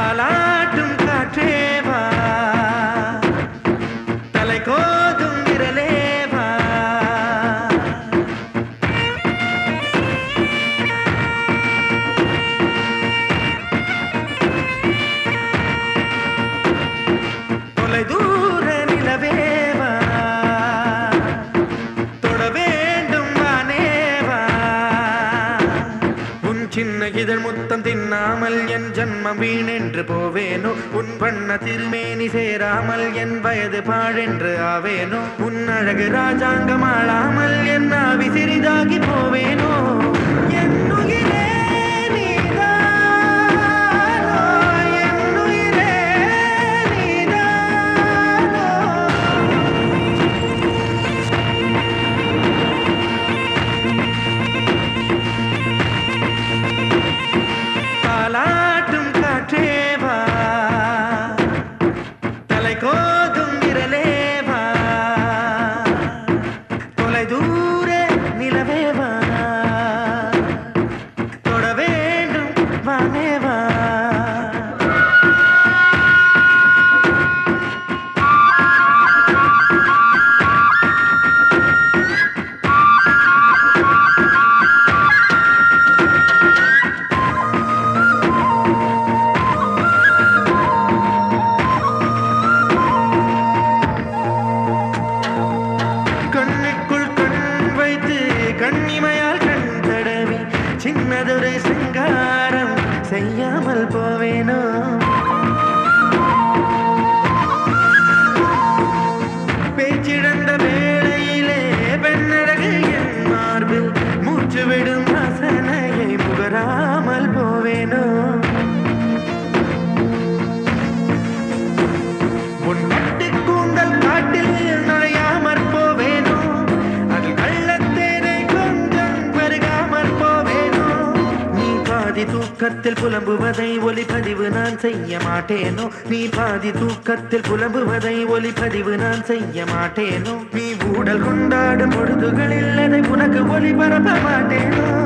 la சின்ன இதழ் முத்தம் தின்னாமல் என் ஜன்மம் வீணென்று போவேனோ? உன் பண்ண திருமேனி சேராமல் என் வயது பாழென்று ஆவேனோ? உன் அழகு ராஜாங்கம் ஆளாமல் பாதி தூக்கத்தில் புலம்புவதை ஒலிப்பதிவு நான் செய்ய மாட்டேனோ? நீ பாதி தூக்கத்தில் புலம்புவதை ஒலிப்பதிவு நான் செய்ய மாட்டேனோ? நீ ஊடல் கொண்டாடும் பொழுதுகளில் அதை உனக்கு ஒளிபரப்ப மாட்டேனோ?